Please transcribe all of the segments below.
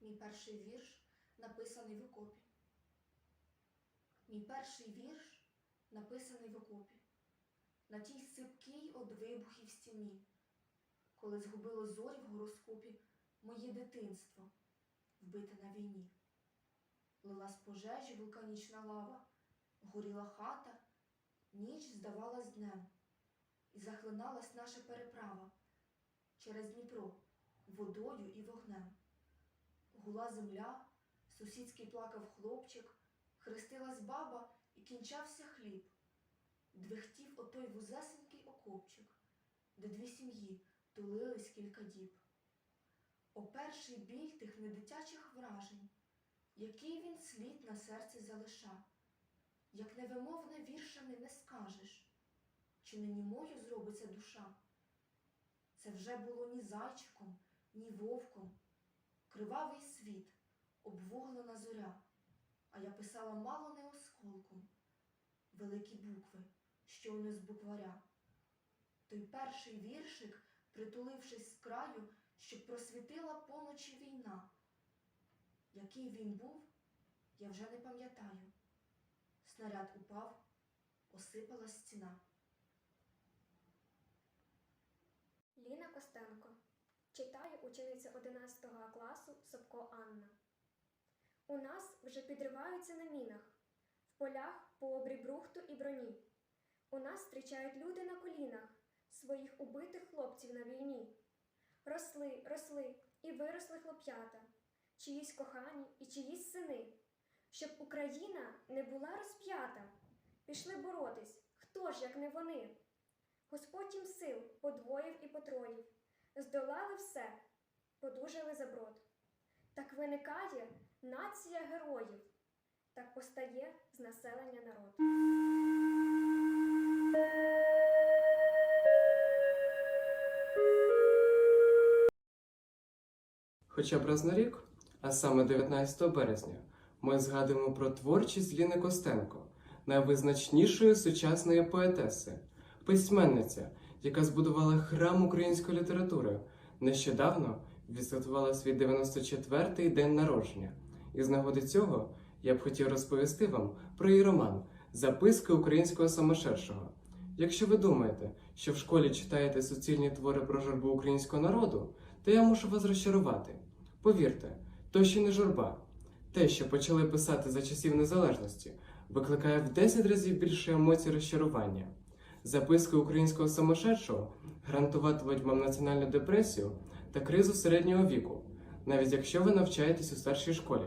Мій перший вірш написаний в окопі. Мій перший вірш написаний в окопі. На тій сипкій од вибухів стіні, коли згубило зорі в гороскопі моє дитинство, вбите на війні. Лила з пожежі вулканічна лава, горіла хата, ніч здавалась днем, і захлиналась наша переправа через Дніпро водою і вогнем. Гула земля, сусідський плакав хлопчик, хрестилась баба і кінчався хліб. Двихтів отой вузесенький окопчик, де дві сім'ї тулились кілька діб. О перший біль тих недитячих вражень, який він слід на серці залиша, як невимовне віршами не скажеш, чи не німою зробиться душа. Це вже було ні зайчиком, ні вовком, кривавий світ, обвуглена зоря, а я писала мало не осколком, великі букви, щойно з букваря. Той перший віршик, притулившись з краю, щоб просвітила поночі війна. Який він був, я вже не пам'ятаю. Снаряд упав, осипалась стіна. Ліна Костенко. Читає учениця 11 класу Собко Анна. У нас вже підриваються на мінах, в полях по обрі брухту і броні. У нас зустрічають люди на колінах своїх убитих хлопців на війні. Росли, росли і виросли хлоп'ята, чиїсь кохані і чиїсь сини. Щоб Україна не була розп'ята, пішли боротись, хто ж, як не вони. Господь їм сил подвоїв і потроїв, здолали все, подужали заброд. Так виникає нація героїв, так постає з населення народ. Хоча б раз на рік, а саме 19 березня, ми згадуємо про творчість Ліни Костенко, найвизначнішої сучасної поетеси, письменниця, яка збудувала храм української літератури, нещодавно відсвяткувала свій 94-й день народження. І з нагоди цього я б хотів розповісти вам про її роман Записки українського самошедшого. Якщо ви думаєте, що в школі читаєте суцільні твори про журбу українського народу, то я мушу вас розчарувати. Повірте, то ще не журба. Те, що почали писати за часів незалежності, викликає в 10 разів більше емоцій розчарування. Записки українського самошедшого гарантуватимуть національну депресію та кризу середнього віку, навіть якщо ви навчаєтесь у старшій школі.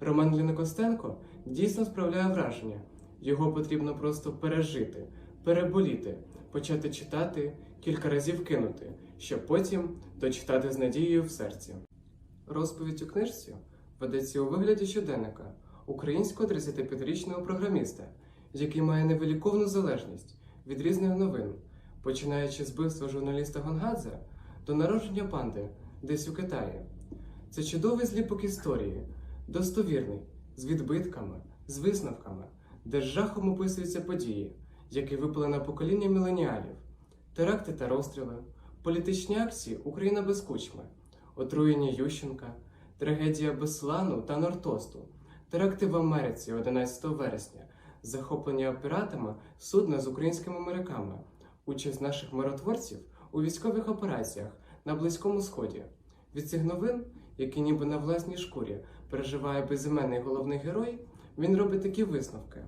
Роман Ліни Костенко дійсно справляє враження. Його потрібно просто пережити, переболіти, почати читати, кілька разів кинути, щоб потім дочитати з надією в серці. Розповідь у книжці ведеться у вигляді щоденника українського 35-річного програміста, який має невиліковну залежність від різних новин, починаючи з вбивства журналіста Гонгадзе до народження панди десь у Китаї. Це чудовий зліпок історії, достовірний, з відбитками, з висновками, де з жахом описуються події, які випали на покоління міленіалів, теракти та розстріли, політичні акції Україна без кучми, отруєння Ющенка, трагедія Беслану та Нортосту, теракти в Америці 11 вересня, захоплення піратами судна з українськими моряками, участь наших миротворців у військових операціях на Близькому Сході. Від цих новин, які ніби на власній шкурі переживає безіменний головний герой, він робить такі висновки.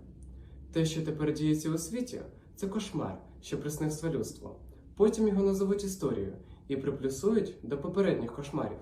Те, що тепер діється у світі, це кошмар, що приснився людство. Потім його назовуть історією і приплюсують до попередніх кошмарів.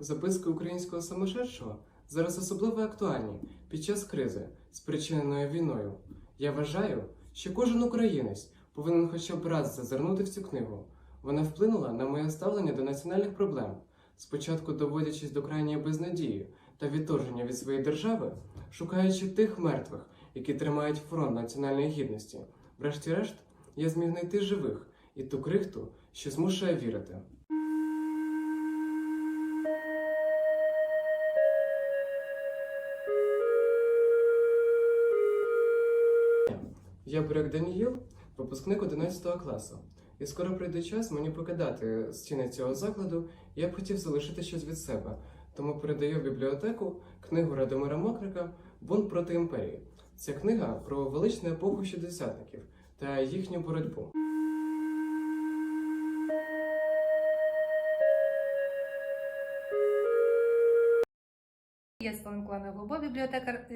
Записки українського самошедшого зараз особливо актуальні під час кризи, спричиненої війною. Я вважаю, що кожен українець повинен хоча б раз зазирнути в цю книгу. Вона вплинула на моє ставлення до національних проблем, спочатку доводячись до крайньої безнадії та відторження від своєї держави, шукаючи тих мертвих, які тримають фронт національної гідності. Врешті-решт, я зміг знайти живих і ту крихту, що змушує вірити. Я Буряк Даніїл, випускник 11 класу. І скоро прийде час мені покидати стіни цього закладу, я б хотів залишити щось від себе. Тому передаю в бібліотеку книгу Радомира Мокрика Бунт проти імперії. Ця книга про величну епоху шістдесятників та їхню боротьбу. Я Світлана Миколаївна Голуба, бібліотекар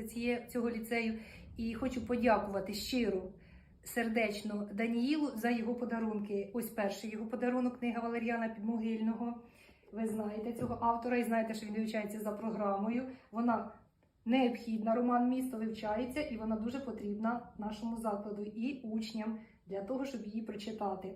цього ліцею, і хочу подякувати щиро, сердечно Даніїлу за його подарунки. Ось перший його подарунок, книга Валеріана Підмогильного. Ви знаєте цього автора і знаєте, що він вивчається за програмою. Вона необхідна, роман місто вивчається, і вона дуже потрібна нашому закладу і учням для того, щоб її прочитати.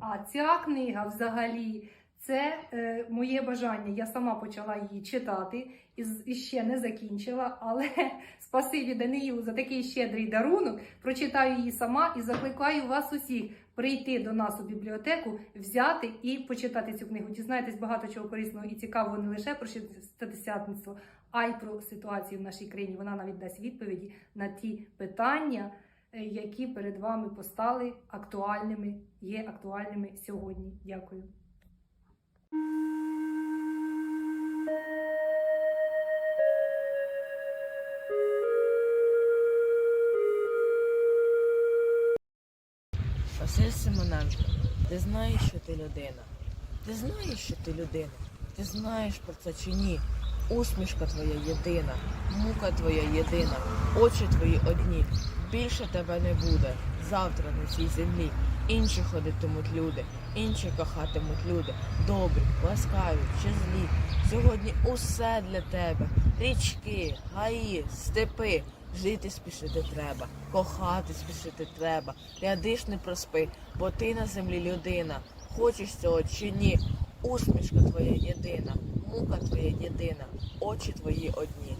А ця книга взагалі це е, моє бажання. Я сама почала її читати і, і ще не закінчила, але спасибі Даниїлу за такий щедрий дарунок. Прочитаю її сама і закликаю вас усіх прийти до нас у бібліотеку, взяти і почитати цю книгу. Дізнаєтесь багато чого корисного і цікавого не лише про шестидесятництво, а й про ситуацію в нашій країні. Вона навіть дасть відповіді на ті питання, е, які перед вами постали актуальними, є актуальними сьогодні. Дякую. Василь Симоненко, ти знаєш, що ти людина. Ти знаєш, що ти людина. Ти знаєш про це чи ні? Усмішка твоя єдина, мука твоя єдина, очі твої одні. Більше тебе не буде завтра на цій землі. Інші ходитимуть люди, інші кохатимуть люди. Добрі, ласкаві чи злі. Сьогодні усе для тебе. Річки, гаї, степи. Жити спішити треба, кохати спішити треба. Ряди ж не проспи, бо ти на землі людина. Хочеш цього чи ні? Усмішка твоя єдина, мука твоя єдина, очі твої одні.